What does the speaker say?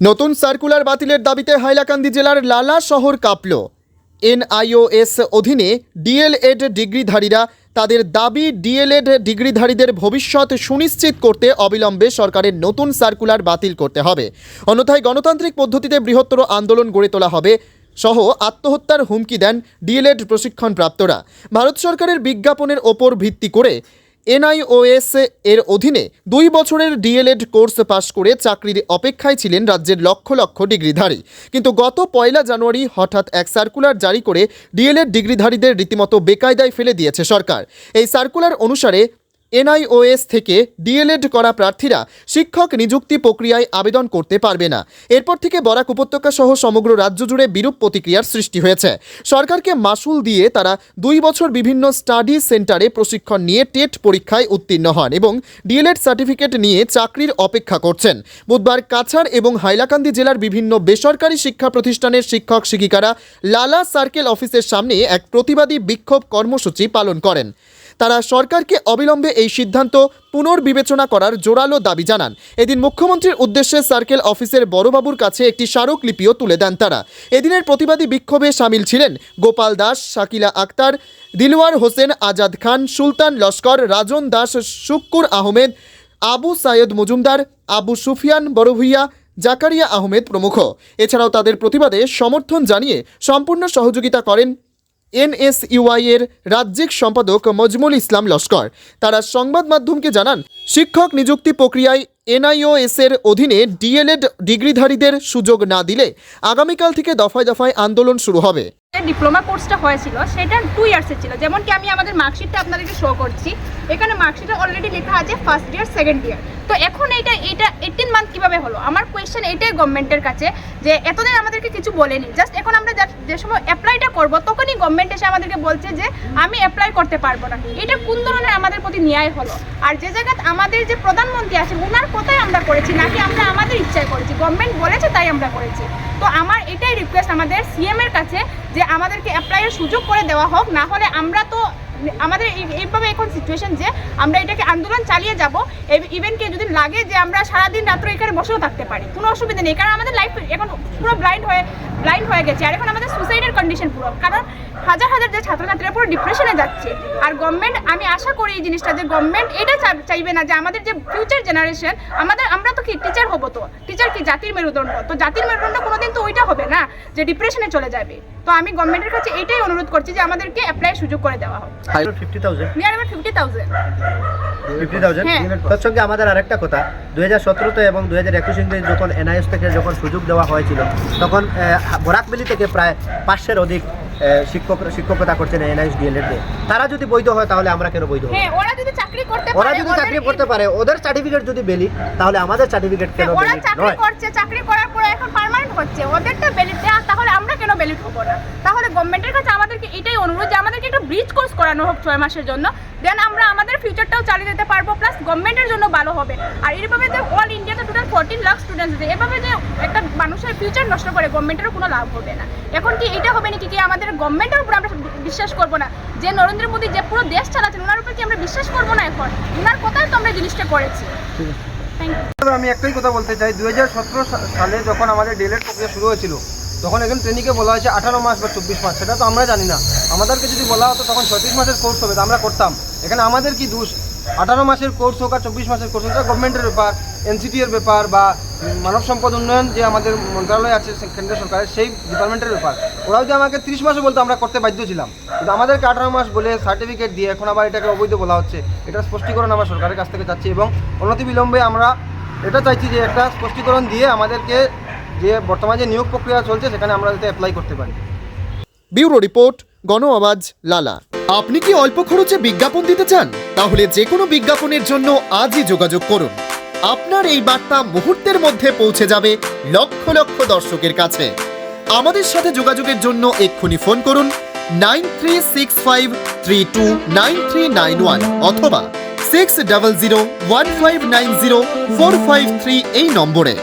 নতুন সার্কুলার বাতিলের দাবিতে হাইলাকান্দি জেলার লালা শহর কাঁপল। এনআইওএস অধীনে ডিএলএড ডিগ্রিধারীরা তাদের দাবি ডিএলএড ডিগ্রিধারীদের ভবিষ্যৎ সুনিশ্চিত করতে অবিলম্বে সরকারের নতুন সার্কুলার বাতিল করতে হবে। অন্যথায় গণতান্ত্রিক পদ্ধতিতে বৃহত্তর আন্দোলন গড়ে তোলা হবে সহ আত্মহত্যার হুমকি দেন ডিএলএড প্রশিক্ষণপ্রাপ্তরা। ভারত সরকারের বিজ্ঞাপনের ওপর ভিত্তি করে এনআইওএস এর অধীনে দুই বছরের ডিএলএড কোর্স পাশ করে চাকরির অপেক্ষায় ছিলেন রাজ্যের লক্ষ লক্ষ ডিগ্রিধারী। কিন্তু গত পয়লা জানুয়ারি হঠাৎ এক সার্কুলার জারি করে ডিএলএড ডিগ্রিধারীদের রীতিমতো বেকায়দায় ফেলে দিয়েছে সরকার। এই সার্কুলার অনুসারে এনআইওএস থেকে ডিএলএড করা প্রার্থীরা শিক্ষক নিযুক্তি প্রক্রিয়ায় আবেদন করতে পারবে না। এরপর থেকে বরাক উপত্যকা সহ সমগ্র রাজ্য জুড়ে বিরূপ প্রতিক্রিয়ার সৃষ্টি হয়েছে। সরকারকে মাসুল দিয়ে তারা দুই বছর বিভিন্ন স্টাডি সেন্টারে প্রশিক্ষণ নিয়ে টেট পরীক্ষায় উত্তীর্ণ হন এবং ডিএলএড সার্টিফিকেট নিয়ে চাকরির অপেক্ষা করছেন। বুধবার কাছাড় এবং হাইলাকান্দি জেলার বিভিন্ন বেসরকারি শিক্ষা প্রতিষ্ঠানের শিক্ষক শিক্ষিকারা লালা সার্কেল অফিসের সামনে এক প্রতিবাদী বিক্ষোভ কর্মসূচি পালন করেন। তারা সরকারকে অবিলম্বে এই সিদ্ধান্ত পুনর্বিবেচনা করার জোরালো দাবি জানান। এদিন মুখ্যমন্ত্রীর উদ্দেশ্যে সার্কেল অফিসের বড়বাবুর কাছে একটি স্মারকলিপিও তুলে দেন তারা। এদিনের প্রতিবাদী বিক্ষোভে সামিল ছিলেন গোপাল দাস, শাকিলা আক্তার, দিলওয়ার হোসেন, আজাদ খান, সুলতান লস্কর, রাজন দাস, শুক্কুর আহমেদ, আবু সাইয়দ মজুমদার, আবু সুফিয়ান বড়ভুইয়া, জাকারিয়া আহমেদ প্রমুখ। এছাড়াও তাদের প্রতিবাদে সমর্থন জানিয়ে সম্পূর্ণ সহযোগিতা করেন এনএসইউআই এর রাজ্যিক সম্পাদক মজমুল ইসলাম লস্কর। তারা সংবাদ মাধ্যমকে জানান, শিক্ষক নিযুক্তি প্রক্রিয়ায় এনআইওএস এর অধীনে ডিএলএড ডিগ্রিধারীদের সুযোগ না দিলে আগামীকাল থেকে দফায় দফায় আন্দোলন শুরু হবে। ডিপ্লোমা কোর্সটা হয়েছিল, সেটা টু ইয়ার্সের ছিল। যেমন কি আমি আমাদের মার্কশিটটা আপনাদেরকে শো করছি, এখানে মার্কশিটে অলরেডি লেখা আছে ফার্স্ট ইয়ার সেকেন্ড ইয়ার তো এখন মান্থ কীভাবে হলো? আমার কোয়েশ্চেন এটাই গভর্নমেন্টের কাছে যে এতদিন আমাদেরকে কিছু বলেনি। জাস্ট এখন আমরা যে সময় অ্যাপ্লাইটা করব, তখনই গভর্নমেন্ট এসে আমাদেরকে বলছে যে আমি অ্যাপ্লাই করতে পারব না। এটা কোন ধরনের আমাদের প্রতি ন্যায় হলো? আর যে জায়গায় আমাদের যে প্রধানমন্ত্রী আছেন ওনার কোথায় আমরা করেছি, নাকি আমরা আমাদের ইচ্ছায় করেছি? গভর্নমেন্ট বলেছে, তাই আমরা করেছি। তো আমার এটাই রিকোয়েস্ট আমাদের সিএম এর কাছে যে আমাদেরকে অ্যাপ্লাইয়ের সুযোগ করে দেওয়া হোক, না হলে আমরা তো আমাদের এই- এইভাবে এখন সিচুয়েশন যে আমরা এটাকে আন্দোলন চালিয়ে যাব ইভেনকে যদি লাগে যে আমরা সারাদিন রাত্র এখানে বসেও থাকতে পারি, কোনো অসুবিধা নেই। কারণ আমাদের লাইফ এখন পুরো ব্লাইন্ড হয়ে ব্লাইন্ড হয়ে গেছে। আর এখন আমাদের সুসাইডের কন্ডিশন পুরো। কারণ হাজার হাজার যে ছাত্রছাত্রীরা পুরো ডিপ্রেশনে যাচ্ছে। আর গভর্নমেন্ট আমি আশা করি এই জিনিসটা যে গভর্নমেন্ট এটা চাইবে না যে আমাদের যে ফিউচার জেনারেশন আমাদের আমরা তো কি টিচার হব তো? টিচার কি জাতির মেরুদণ্ড? তো জাতির মেরুদণ্ড কোনোদিন তো ওইটা হবে না যে ডিপ্রেশনে চলে যাবে। তো আমি গভর্নমেন্টের কাছে এটাই অনুরোধ করছি যে আমাদেরকে অ্যাপ্লাই সুযোগ করে দেওয়া হোক। Fifty thousand near about fifty thousand fifty thousand. তার সঙ্গে আমাদের আরেকটা কথা দুই হাজার সতেরোতে এবং দুই হাজার একুশ যখন এনআইএস থেকে যখন সুযোগ দেওয়া হয়েছিল তখন বরাকবেলি থেকে প্রায় পাঁচশের অধিক শিক্ষক শিক্ষকতা করছেন এনআইএস ডিএলএড তারা যদি বৈধ হয় তাহলে আমরা কেন বৈধ হব? হ্যাঁ ওরা যদি চাকরি করতে ওরা যদি চাকরি করতে পারে ওদের সার্টিফিকেট যদি বেলি তাহলে আমাদের সার্টিফিকেট কেন হ্যাঁ, ওরা চাকরি করছে চাকরি করার পরে এখন পার্মানেন্ট হচ্ছে ওদেরটা দেওয়া তাহলে আমরা কেন ভ্যালিড হব না? তাহলে গভর্নমেন্টের কাছে আমাদেরকে এটাই অনুরোধ যে আমাদেরকে একটু ব্রিজ কোর্স করানো হোক ছয় মাসের জন্য দেন আমরা আমাদের ফিউচারটাও চালিয়ে যেতে পারব প্লাস গভর্নমেন্টের জন্য ভালো হবে। আর এইভাবে যে অল ইন্ডিয়াতে টোটাল ফোরটিন লাখ স্টুডেন্টস আছে এভাবে যে একটা মানুষের ফিউচার নষ্ট করে গভর্নমেন্টেরও কোনো লাভ হবে না। এখন কি এটা হবে নাকি কি আমাদের গভর্নমেন্টের উপর আমরা বিশ্বাস করব না? যে নরেন্দ্র মোদী যে পুরো দেশ চালাচ্ছেন ওনার উপর কি আমরা বিশ্বাস করব না এখন? ওনার কোথায় তো আমরা জিনিসটা করেছি। থ্যাংক ইউ আমি একটাই কথা বলতে চাই। দুই সালে যখন আমাদের ডিলেট প্রক্রিয়া শুরু হয়েছিল তখন এখানে ট্রেনিংকে বলা হয়েছে আঠারো মাস বা চব্বিশ মাস। সেটা তো আমরা জানি না। আমাদেরকে যদি বলা হতো তখন ছত্রিশ মাসের কোর্স হবে তো আমরা করতাম। এখানে আমাদের কি দোষ? আঠারো মাসের কোর্স হোক আর চব্বিশ মাসের কোর্স হোক গভর্নমেন্টের ব্যাপার এনসিটি এর ব্যাপার বা মানব সম্পদ উন্নয়ন যে আমাদের মন্ত্রণালয় আছে কেন্দ্র সরকারের, সেই ডিপার্টমেন্টের ব্যাপার। ওরা যদি আমাকে ত্রিশ মাসে বলতো, আমরা করতে বাধ্য ছিলাম। কিন্তু আমাদেরকে আঠারো মাস বলে সার্টিফিকেট দিয়ে এখন আবার এটাকে অবৈধ বলা হচ্ছে। এটা স্পষ্টীকরণ আমরা সরকারের কাছ থেকে চাচ্ছি এবং অনতি বিলম্বে আমরা এটা চাইছি যে একটা স্পষ্টীকরণ দিয়ে আমাদেরকে যে বর্তমানে যে নিয়োগ প্রক্রিয়া চলছে, সেখানে আমরা যাতে অ্যাপ্লাই করতে পারি। ব্যুরো রিপোর্ট গণ আওয়াজ লালা। আপনি কি অল্প খরচে বিজ্ঞাপন দিতে চান? তাহলে যে কোনো বিজ্ঞাপনের জন্য আজই যোগাযোগ করুন। আপনার এই বার্তা মুহূর্তের মধ্যে পৌঁছে যাবে লক্ষ লক্ষ দর্শকের কাছে। আমাদের সাথে যোগাযোগের জন্য এক্ষুনি ফোন করুন nine three six five three two nine three nine one অথবা six double zero one five nine zero four five three এই নম্বরে।